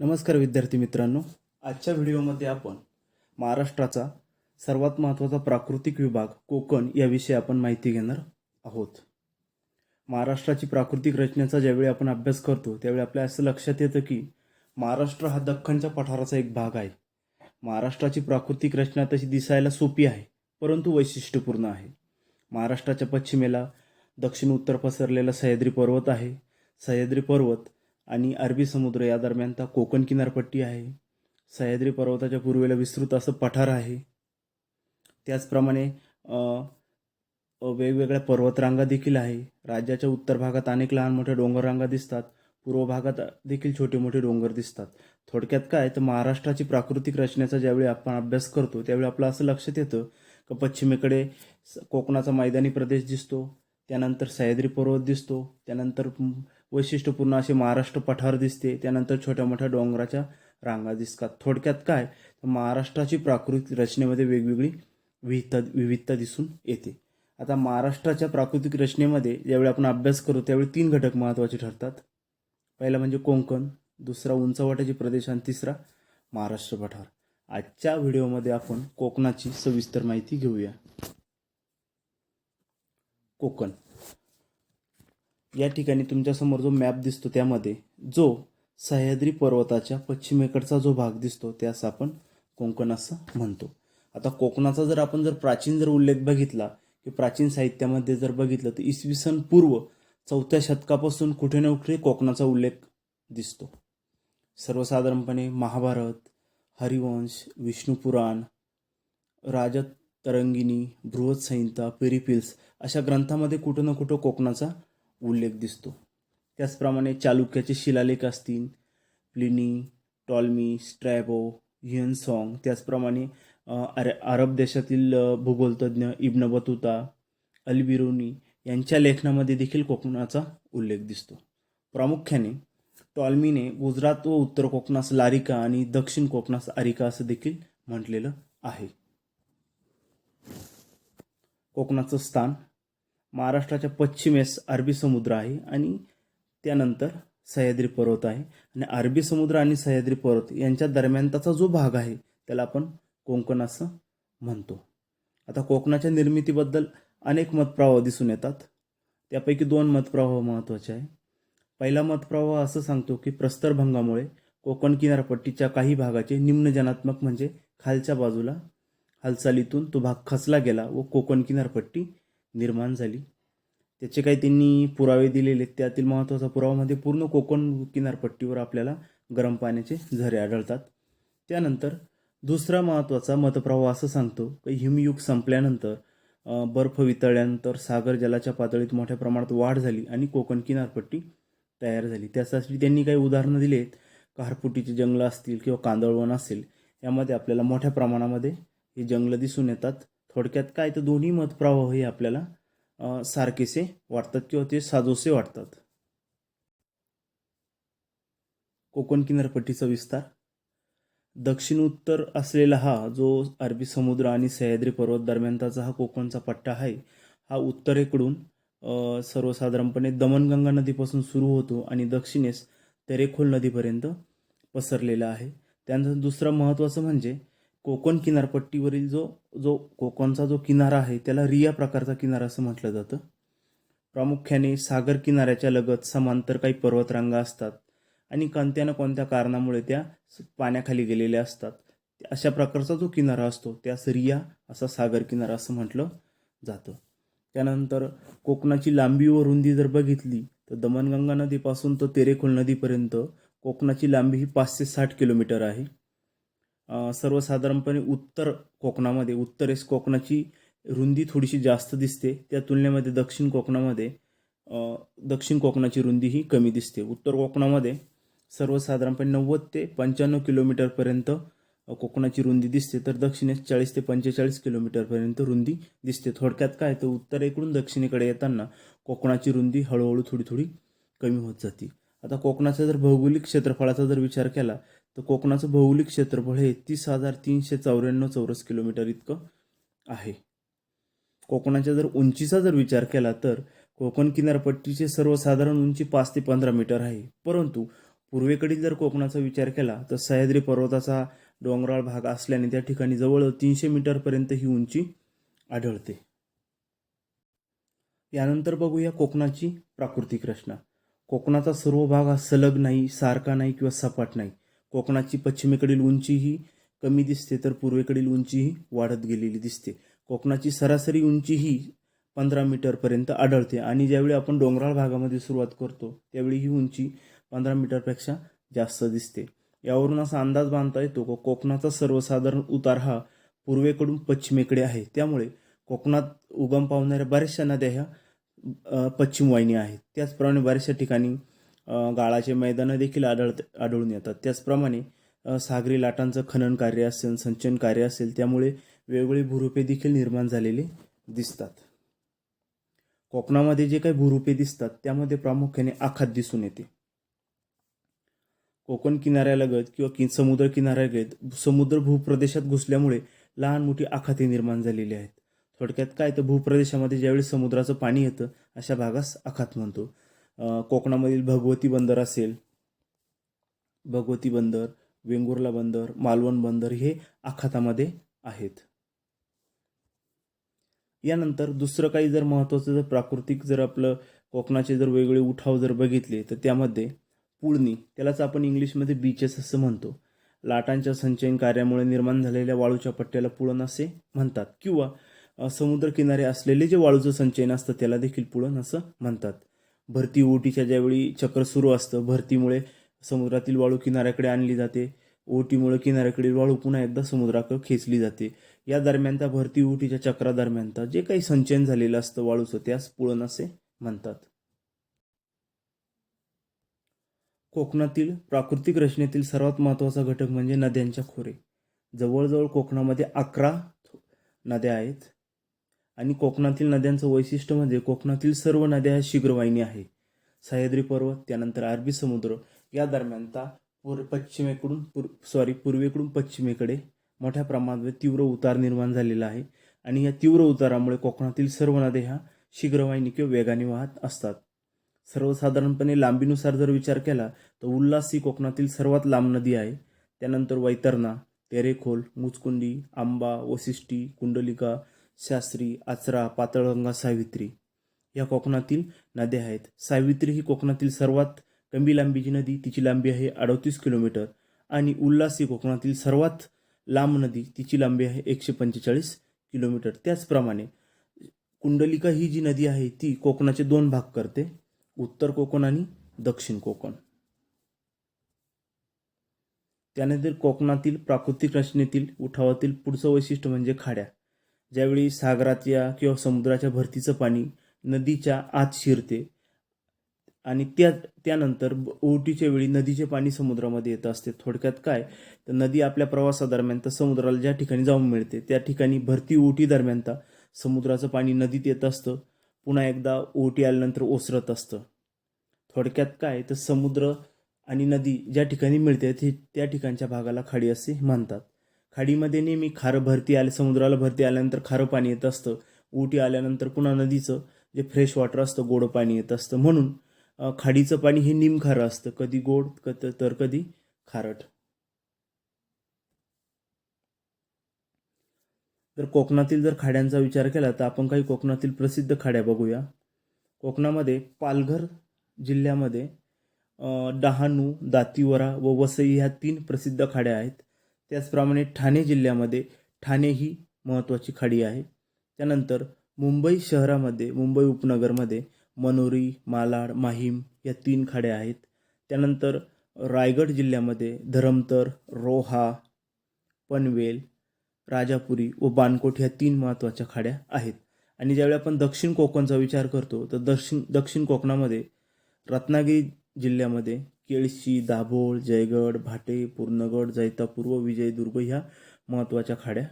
नमस्कार विद्यार्थी मित्रांनो. आजच्या व्हिडिओमध्ये आपण महाराष्ट्राचा सर्वात महत्त्वाचा प्राकृतिक विभाग कोकण याविषयी आपण माहिती घेणार आहोत. महाराष्ट्राची प्राकृतिक रचनेचा ज्यावेळी आपण अभ्यास करतो त्यावेळी आपल्या असं लक्षात येतं की महाराष्ट्र हा दख्खनच्या पठाराचा एक भाग आहे. महाराष्ट्राची प्राकृतिक रचना तशी दिसायला सोपी आहे परंतु वैशिष्ट्यपूर्ण आहे. महाराष्ट्राच्या पश्चिमेला दक्षिण उत्तर पसरलेला सह्याद्री पर्वत आहे. सह्याद्री पर्वत आणि अरबी समुद्र या दरम्यानचा कोकण किनारपट्टी आहे. सह्याद्री पर्वताच्या पूर्वेला विस्तृत असं पठार आहे. त्याचप्रमाणे वेगवेगळ्या पर्वतरांगा देखील आहे. राज्याच्या उत्तर भागात अनेक लहान मोठ्या डोंगररांगा दिसतात. पूर्व भागात देखील छोटे मोठे डोंगर दिसतात. थोडक्यात काय तर महाराष्ट्राची प्राकृतिक रचनेचा ज्यावेळी आपण अभ्यास करतो त्यावेळी आपलं असं लक्षात येतं की पश्चिमेकडे कोकणाचा मैदानी प्रदेश दिसतो. त्यानंतर सह्याद्री पर्वत दिसतो. त्यानंतर वैशिष्ट्यपूर्ण असे महाराष्ट्र पठार दिसते. त्यानंतर छोट्या मोठ्या डोंगराच्या रांगा दिसतात. थोडक्यात काय? तर महाराष्ट्राची प्राकृतिक रचनेमध्ये वेगवेगळी विविधता विविधता दिसून येते. आता महाराष्ट्राच्या प्राकृतिक रचनेमध्ये ज्यावेळी आपण अभ्यास करू त्यावेळी तीन घटक महत्त्वाचे ठरतात. पहिला म्हणजे कोकण दुसरा उंचवाट्याचे प्रदेश आणि तिसरा महाराष्ट्र पठार. आजच्या व्हिडिओमध्ये आपण कोकणाची सविस्तर माहिती घेऊया. कोकण. या ठिकाणी तुमच्यासमोर जो मॅप दिसतो त्यामध्ये जो सह्याद्री पर्वताच्या पश्चिमेकडचा जो भाग दिसतो त्यास आपण कोकण असं म्हणतो. आता कोकणाचा जर आपण जर प्राचीन जर उल्लेख बघितला की प्राचीन साहित्यामध्ये जर बघितलं तर इसवी सन पूर्व चौथ्या शतकापासून कुठे ना कुठे कोकणाचा उल्लेख दिसतो. सर्वसाधारणपणे महाभारत हरिवंश विष्णुपुराण राजत तरंगिणी बृहत्संहिता पेरिपिल्स अशा ग्रंथामध्ये कुठं ना कुठं कोकणाचा उल्लेख दिसतो. त्याचप्रमाणे चालुक्याचे शिलालेख असतील प्लिनी टॉल्मी स्ट्रॅबो हियनसॉंग त्याचप्रमाणे अर अरब देशातील भूगोलतज्ञ इब्न बतुता अलबिरोनी यांच्या लेखनामध्ये देखील कोकणाचा उल्लेख दिसतो. प्रामुख्याने टॉल्मीने गुजरात व उत्तर कोकणास लारिका आणि दक्षिण कोकणास आरिका असं देखील म्हटलेलं आहे. कोकणाचं स्थान महाराष्ट्राच्या पश्चिमेस अरबी समुद्र आहे आणि त्यानंतर सह्याद्री पर्वत आहे. आणि अरबी समुद्र आणि सह्याद्री पर्वत यांच्या दरम्यानचा जो भाग आहे त्याला आपण कोकण असं म्हणतो. आता कोकणाच्या निर्मितीबद्दल अनेक मतप्रवाह दिसून येतात. त्यापैकी दोन मतप्रवाह महत्त्वाचे आहे पहिला मतप्रवाह असं सांगतो की प्रस्तरभंगामुळे कोकण किनारपट्टीच्या काही भागाचे निम्नजनात्मक म्हणजे खालच्या बाजूला हालचालीतून तो भाग खचला गेला व कोकण किनारपट्टी निर्माण झाली. त्याचे काही त्यांनी पुरावे दिलेले आहेत. त्यातील महत्त्वाचा पुरावा म्हणजे पूर्ण कोकण किनारपट्टीवर आपल्याला गरम पाण्याचे झरे आढळतात. त्यानंतर दुसरा महत्त्वाचा मतप्रवाह असं सांगतो की हिमयुग संपल्यानंतर बर्फ वितळल्यानंतर सागर जलाच्या पातळीत मोठ्या प्रमाणात वाढ झाली आणि कोकण किनारपट्टी तयार झाली. त्यासाठी त्यांनी काही उदाहरणं दिली आहेत. कारपुटीची जंगलं असतील किंवा कांदळवन असेल यामध्ये आपल्याला मोठ्या प्रमाणामध्ये ही जंगलं दिसून येतात. थोडक्यात काय तर दोन्ही मतप्रवाह हे आपल्याला सारखेसे वाटतात किंवा ते साजोसे वाटतात. कोकण किनारपट्टीचा विस्तार. दक्षिण उत्तर असलेला हा जो अरबी समुद्र आणि सह्याद्री पर्वत दरम्यानचा हा कोकणचा पट्टा आहे हा उत्तरेकडून सर्वसाधारणपणे दमणगंगा नदीपासून सुरू होतो आणि दक्षिणेस तेरेखोल नदीपर्यंत पसरलेला आहे. त्यानंतर दुसरं महत्त्वाचं म्हणजे कोकण किनारपट्टीवरील जो जो कोकणचा जो किनारा आहे त्याला रिया प्रकारचा किनारा असं म्हटलं जातं. प्रामुख्याने सागर किनाऱ्याच्या लगत समांतर काही पर्वतरांगा असतात आणि कोणत्या ना कोणत्या कारणामुळे त्या पाण्याखाली गेलेल्या असतात. अशा प्रकारचा जो किनारा असतो त्यास रिया असा सागर किनारा असं म्हटलं जातं. त्यानंतर कोकणाची लांबी व रुंदी जर बघितली तर दमणगंगा नदीपासून तर तेरेखोल नदीपर्यंत कोकणाची लांबी ही पाचशे साठ किलोमीटर आहे. सर्वसाधारणपणे उत्तर कोकणामध्ये उत्तरेस कोकणाची रुंदी थोडीशी जास्त दिसते. त्या तुलनेमध्ये दक्षिण कोकणामध्ये दक्षिण कोकणाची रुंदी ही कमी दिसते. उत्तर कोकणामध्ये सर्वसाधारणपणे नव्वद ते पंच्याण्णव किलोमीटरपर्यंत कोकणाची रुंदी दिसते. तर दक्षिणेस चाळीस ते पंचेचाळीस किलोमीटरपर्यंत रुंदी दिसते. थोडक्यात काय? तर उत्तरेकडून दक्षिणेकडे येताना कोकणाची रुंदी हळूहळू थोडी थोडी कमी होत जाते. आता कोकणाचा जर भौगोलिक क्षेत्रफळाचा जर विचार केला तर कोकणाचं भौगोलिक क्षेत्रफळ हे तीस हजार तीनशे चौऱ्याण्णव चौरस किलोमीटर इतकं आहे. कोकणाच्या जर उंचीचा जर विचार केला तर कोकण किनारपट्टीची सर्वसाधारण उंची पाच ते पंधरा मीटर आहे. परंतु पूर्वेकडील जर कोकणाचा विचार केला तर सह्याद्री पर्वताचा डोंगराळ भाग असल्याने त्या ठिकाणी जवळ तीनशे मीटरपर्यंत ही उंची आढळते. यानंतर बघूया कोकणाची प्राकृतिक रचना. कोकणाचा सर्व भाग हा सलग नाही सारखा नाही किंवा सपाट नाही. कोकणाची पश्चिमेकडील उंची ही कमी दिसते तर पूर्वेकडील उंची ही वाढत गेलेली दिसते. कोकणाची सरासरी उंची ही पंधरा मीटरपर्यंत आढळते आणि ज्यावेळी आपण डोंगराळ भागामध्ये सुरुवात करतो त्यावेळी ही उंची पंधरा मीटरपेक्षा जास्त दिसते. यावरून असा अंदाज बांधता येतो की कोकणाचा सर्वसाधारण उतार हा पूर्वेकडून पश्चिमेकडे आहे. त्यामुळे कोकणात उगम पावणाऱ्या बऱ्याचशा नद्या ह्या पश्चिम वाहिनी आहेत. त्याचप्रमाणे बऱ्याचशा ठिकाणी गाळाचे मैदानं देखील आढळत आढळून येतात. त्याचप्रमाणे सागरी लाटांचं खनन कार्य असेल संचन कार्य असेल त्यामुळे वेगवेगळी भूरूपे देखील निर्माण झालेली दिसतात. कोकणामध्ये जे काही भूरूपे दिसतात त्यामध्ये प्रामुख्याने आखात दिसून येते. कोकण किनाऱ्यालगत किंवा कि समुद्र किनाऱ्यालगत समुद्र भूप्रदेशात घुसल्यामुळे लहान मोठी आखाते निर्माण झालेली आहेत. थोडक्यात काय तर भूप्रदेशामध्ये ज्यावेळी समुद्राचं पाणी येतं अशा भागास आखात म्हणतो. कोकणामधील भगवती बंदर असेल भगवती बंदर वेंगुर्ला बंदर मालवण बंदर हे आखातामध्ये आहेत. यानंतर दुसरं काही जर महत्त्वाचं जर प्राकृतिक जर आपलं कोकणाचे जर वेगवेगळे उठाव जर बघितले तर त्यामध्ये पुळणी त्यालाच आपण इंग्लिशमध्ये बीचेस असं म्हणतो. लाटांच्या संचयन कार्यामुळे निर्माण झालेल्या वाळूच्या पट्ट्याला पुळण असे म्हणतात. किंवा समुद्रकिनारे असलेले जे वाळूचं संचयन असतं त्याला देखील पुळण असं म्हणतात. भरती ओटीच्या ज्यावेळी चक्र सुरू असतं भरतीमुळे समुद्रातील वाळू किनाऱ्याकडे आणली जाते. ओटीमुळे किनाऱ्याकडील वाळू पुन्हा एकदा समुद्राकडे खेचली जाते. या दरम्यान त्या भरती ओटीच्या चक्रादरम्यानचा जे काही संचयन झालेलं असतं वाळूचं त्यास पुळण असे म्हणतात. कोकणातील प्राकृतिक रचनेतील सर्वात महत्त्वाचा घटक म्हणजे नद्यांच्या खोरे. जवळजवळ कोकणामध्ये अकरा नद्या आहेत. आणि कोकणातील नद्यांचं वैशिष्ट्य म्हणजे कोकणातील सर्व नद्या ह्या शीघ्रवाहिनी आहे. सह्याद्री पर्वत त्यानंतर अरबी समुद्र या दरम्यानचा पूर पश्चिमेकडून पूर सॉरी पूर्वेकडून पश्चिमेकडे मोठ्या प्रमाणात तीव्र उतार निर्माण झालेला आहे. आणि या तीव्र उतारामुळे कोकणातील सर्व नद्या ह्या शीघ्रवाहिनी किंवा वेगाने वाहत असतात. सर्वसाधारणपणे लांबीनुसार जर विचार केला तर उल्हास ही कोकणातील सर्वात लांब नदी आहे. त्यानंतर वैतरणा तेरेखोल मुचकुंडी आंबा वशिष्ठी कुंडलिका शास्त्री आचरा पातळगंगा सावित्री. या कोकणातील नद्या आहेत. सावित्री ही कोकणातील सर्वात कमी लांबीची नदी. तिची लांबी आहे अडतीस किलोमीटर. आणि उल्हास ही कोकणातील सर्वात लांब नदी. तिची लांबी आहे एकशे पंचेचाळीस किलोमीटर. त्याचप्रमाणे कुंडलिका ही जी नदी आहे ती कोकणाचे दोन भाग करते. उत्तर कोकण आणि दक्षिण कोकण. त्यानंतर कोकणातील प्राकृतिक रचनेतील उठावातील पुढचं वैशिष्ट्य म्हणजे खाड्या. ज्यावेळी सागराच्या किंवा समुद्राच्या भरतीचं पाणी नदीच्या आत शिरते आणि त्या त्यानंतर ब- वेळी नदीचे पाणी समुद्रामध्ये येत असते. थोडक्यात काय? तर नदी आपल्या प्रवासादरम्यान तर समुद्राला ज्या ठिकाणी जाऊन मिळते त्या ठिकाणी भरती ओटी दरम्यान तर समुद्राचं पाणी नदीत येत असतं. पुन्हा एकदा ओटी आल्यानंतर ओसरत असतं. थोडक्यात काय? तर समुद्र आणि नदी ज्या ठिकाणी मिळते ते त्या ठिकाणच्या भागाला खाडी असे म्हणतात. खाडीमध्ये नेहमी खारं भरती आले समुद्राला भरती आल्यानंतर खारं पाणी येत असतं. उटी आल्यानंतर पुन्हा नदीचं जे फ्रेश वॉटर असतं गोड पाणी येत असतं. म्हणून खाडीचं पाणी हे निमखारं असतं. कधी गोड क- तर कधी खारट. तर कोकणातील जर खाड्यांचा विचार केला तर आपण काही कोकणातील प्रसिद्ध खाड्या बघूया. कोकणामध्ये पालघर जिल्ह्यामध्ये डहाणू दातीवरा व वसई ह्या तीन प्रसिद्ध खाड्या आहेत. त्याचप्रमाणे ठाणे जिल्ह्यामध्ये ठाणे ही महत्त्वाची खाडी आहे. त्यानंतर मुंबई शहरामध्ये मुंबई उपनगरमध्ये मनोरी मालाड माहीम या तीन खाड्या आहेत. त्यानंतर रायगड जिल्ह्यामध्ये धरमतर रोहा पनवेल राजापुरी व बानकोट ह्या तीन महत्त्वाच्या खाड्या आहेत. आणि ज्यावेळी आपण दक्षिण कोकणचा विचार करतो तर दक्षिण दक्षिण कोकणामध्ये रत्नागिरी जिल्ह्यामध्ये केळशी दाभोळ जयगड भाटे पूर्णगड जैतापूर्व विजयदुर्ग ह्या महत्त्वाच्या खाड्या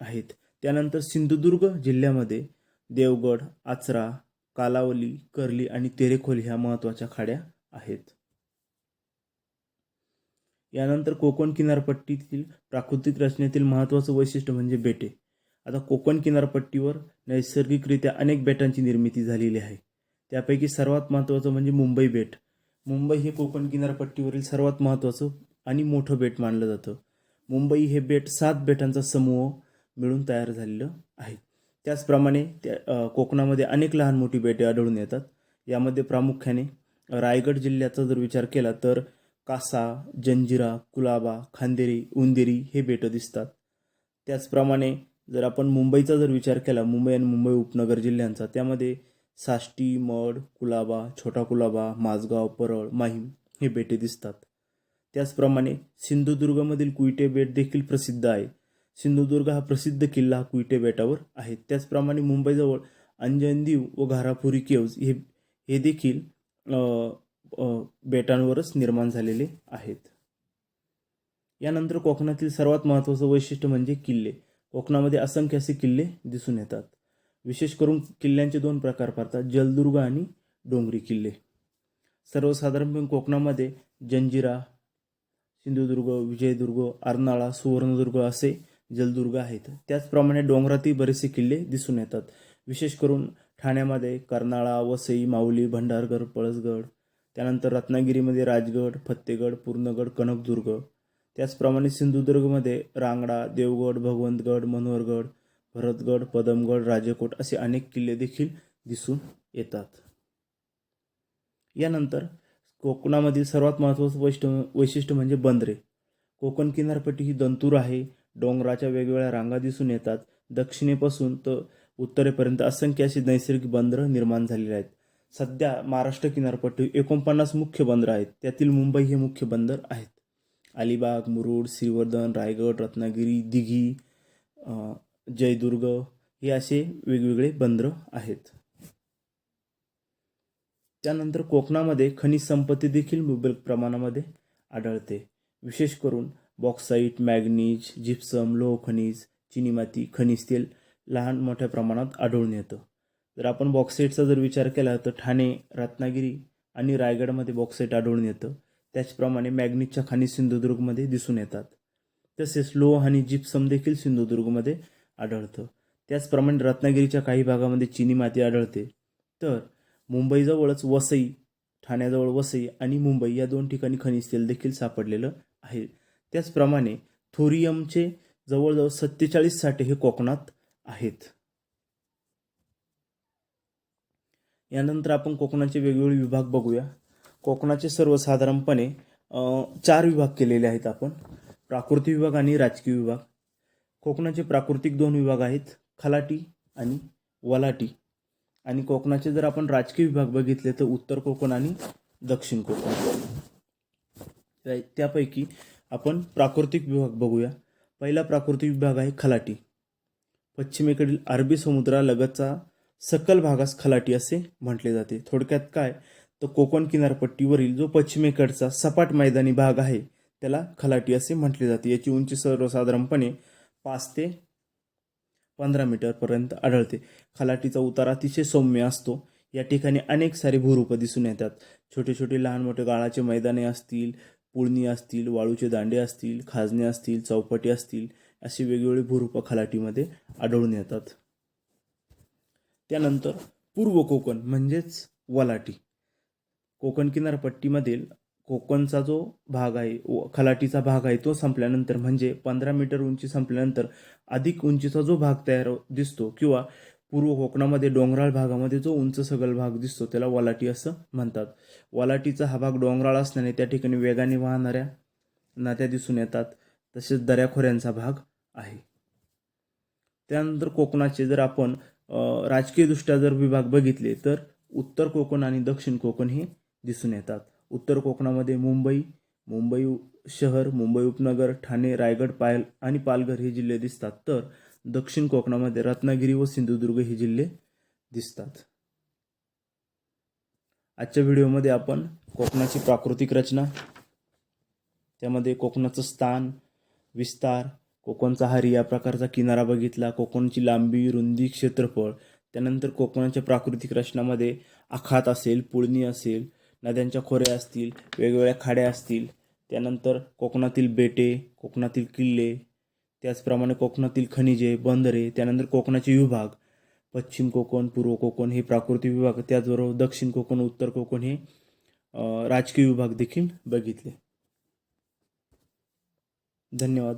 आहेत. त्यानंतर सिंधुदुर्ग जिल्ह्यामध्ये देवगड आचरा कालावली कर्ली आणि तेरेखोल ह्या महत्त्वाच्या खाड्या आहेत. यानंतर कोकण किनारपट्टीतील प्राकृतिक रचनेतील महत्त्वाचं वैशिष्ट्य म्हणजे बेटे. आता कोकण किनारपट्टीवर नैसर्गिकरित्या अनेक बेटांची निर्मिती झालेली आहे. त्यापैकी सर्वात महत्त्वाचं म्हणजे मुंबई बेट. मुंबई हे कोकण किनारपट्टीवरील सर्वात महत्त्वाचं आणि मोठं बेट मानलं जातं. मुंबई हे बेट सात बेटांचा समूह मिळून तयार झालेलं आहे. त्याचप्रमाणे त्या कोकणामध्ये अनेक लहान मोठी बेटे आढळून येतात. यामध्ये प्रामुख्याने रायगड जिल्ह्याचा जर विचार केला तर कासा जंजिरा कुलाबा खांदेरी उंदेरी हे बेटं दिसतात. त्याचप्रमाणे जर आपण मुंबईचा जर विचार केला मुंबई आणि मुंबई उपनगर जिल्ह्यांचा त्यामध्ये साष्टी मड कुलाबा छोटा कुलाबा माझगाव परळ माहीम हे बेटे दिसतात. त्याचप्रमाणे सिंधुदुर्गमधील कुईटे बेट देखील प्रसिद्ध आहे. सिंधुदुर्ग हा प्रसिद्ध किल्ला हा कुईटे बेटावर आहे. त्याचप्रमाणे मुंबईजवळ अंजनदीव व घारापुरी केव्ज हे हे देखील बेटांवरच निर्माण झालेले आहेत. यानंतर कोकणातील सर्वात महत्त्वाचं वैशिष्ट्य म्हणजे किल्ले. कोकणामध्ये असंख्य असे किल्ले दिसून येतात. विशेष करून किल्ल्यांचे दोन प्रकार पडतात जलदुर्ग आणि डोंगरी किल्ले. सर्वसाधारणपणे कोकणामध्ये जंजिरा सिंधुदुर्ग विजयदुर्ग अर्नाळा सुवर्णदुर्ग असे जलदुर्ग आहेत. त्याचप्रमाणे डोंगरातील बरेचसे किल्ले दिसून येतात. विशेष करून ठाण्यामध्ये कर्नाळा वसई माऊली भंडारगड पळसगड त्यानंतर रत्नागिरीमध्ये राजगड फत्तेगड पूर्णगड कनकदुर्ग. त्याचप्रमाणे सिंधुदुर्गमध्ये रांगडा देवगड भगवंतगड मनोहरगड भरतगड पदमगड राजेकोट असे अनेक किल्ले देखील दिसून येतात. यानंतर कोकणामधील सर्वात महत्त्वाचं वैशिष्ट्य वैशिष्ट्य म्हणजे बंदरे. कोकण किनारपट्टी ही दंतूर आहे. डोंगराच्या वेगवेगळ्या रांगा दिसून येतात. दक्षिणेपासून तर उत्तरेपर्यंत असंख्य अशी नैसर्गिक बंदरं निर्माण झालेली आहेत. सध्या महाराष्ट्र किनारपट्टी एकोणपन्नास मुख्य बंदरं आहेत. त्यातील मुंबई हे मुख्य बंदर आहेत. अलिबाग मुरुड श्रीवर्धन रायगड रत्नागिरी दिघी जयदुर्ग हे असे वेगवेगळे बंदरं आहेत. त्यानंतर कोकणामध्ये खनिज संपत्ती देखील मुबलक प्रमाणामध्ये आढळते. विशेष करून बॉक्साईट मॅग्नीज जिप्सम लोह खनिज चिनी माती खनिज तेल लहान मोठ्या प्रमाणात आढळून येतं. जर आपण बॉक्साईटचा जर विचार केला तर ठाणे रत्नागिरी आणि रायगडमध्ये बॉक्साईट आढळून येतं. त्याचप्रमाणे मॅग्नीजच्या खाणी सिंधुदुर्गमध्ये दिसून येतात. तसेच लोह आणि जिप्सम देखील सिंधुदुर्गमध्ये आढळतं. त्याचप्रमाणे रत्नागिरीच्या काही भागामध्ये चिनी माती आढळते. तर मुंबईजवळच वसई ठाण्याजवळ वसई आणि मुंबई या दोन ठिकाणी खनिज तेल देखील सापडलेलं आहे. त्याचप्रमाणे थोरियमचे जवळजवळ सत्तेचाळीस साठे हे कोकणात आहेत. यानंतर आपण कोकणाचे वेगवेगळे विभाग बघूया. कोकणाचे सर्वसाधारणपणे चार विभाग केलेले आहेत आपण. प्राकृतिक विभाग आणि राजकीय विभाग. कोकणाचे प्राकृतिक दोन विभाग आहेत खलाटी आणि वलाटी. आणि कोकणाचे जर आपण राजकीय विभाग बघितले तर उत्तर कोकण आणि दक्षिण कोकण. त्यापैकी आपण प्राकृतिक विभाग बघूया. पहिला प्राकृतिक विभाग आहे खलाटी. पश्चिमेकडील अरबी समुद्रालगतचा सकल भागास खलाटी असे म्हटले जाते. थोडक्यात काय? तर कोकण किनारपट्टीवरील जो पश्चिमेकडचा सपाट मैदानी भाग आहे त्याला खलाटी असे म्हटले जाते. याची उंची सर्वसाधारणपणे पाच ते पंधरा मीटरपर्यंत आढळते. खलाटीचा उतार अतिशय सौम्य असतो. या ठिकाणी अनेक सारे भूरूपं दिसून येतात. छोटे छोटे लहान मोठे गाळाचे मैदाने असतील पुळणी असतील वाळूचे दांडे असतील खाजणे असतील चौपटी असतील अशी वेगवेगळी भूरूपं खलाटीमध्ये आढळून येतात. त्यानंतर पूर्व कोकण म्हणजेच वलाटी. कोकण किनारपट्टीमधील कोकणचा जो भाग आहे व- खलाटीचा भाग आहे तो संपल्यानंतर म्हणजे पंधरा मीटर उंची संपल्यानंतर अधिक उंचीचा जो भाग तयार दिसतो किंवा पूर्व कोकणामध्ये डोंगराळ भागामध्ये जो उंच सगळ भाग दिसतो त्याला वलाटी असं म्हणतात. वलाटीचा हा भाग डोंगराळ असल्याने त्या ठिकाणी वेगाने वाहणाऱ्या नद्या दिसून येतात. तसेच दऱ्याखोऱ्यांचा भाग आहे. त्यानंतर कोकणाचे जर आपण राजकीयदृष्ट्या जर विभाग बघितले तर उत्तर कोकण आणि दक्षिण कोकण हे दिसून येतात. उत्तर कोकणामध्ये मुंबई मुंबई शहर मुंबई उपनगर ठाणे रायगड पायल आणि पालघर हे जिल्हे दिसतात. तर दक्षिण कोकणामध्ये रत्नागिरी व सिंधुदुर्ग हे जिल्हे दिसतात. आजच्या व्हिडिओमध्ये आपण कोकणाची प्राकृतिक रचना त्यामध्ये कोकणाचं स्थान विस्तार कोकणचा हारी या प्रकारचा किनारा बघितला कोकणची लांबी रुंदी क्षेत्रफळ त्यानंतर कोकणाच्या प्राकृतिक रचनामध्ये आखात असेल पुळणी असेल नद्यांच्या खोऱ्या असतील वेगवेगळ्या खाड्या असतील त्यानंतर कोकणातील बेटे कोकणातील किल्ले त्याचप्रमाणे कोकणातील खनिजे बंदरे त्यानंतर कोकणाचे विभाग पश्चिम कोकण पूर्व कोकण हे प्राकृतिक विभाग त्याचबरोबर दक्षिण कोकण उत्तर कोकण हे राजकीय विभाग देखील बघितले. धन्यवाद.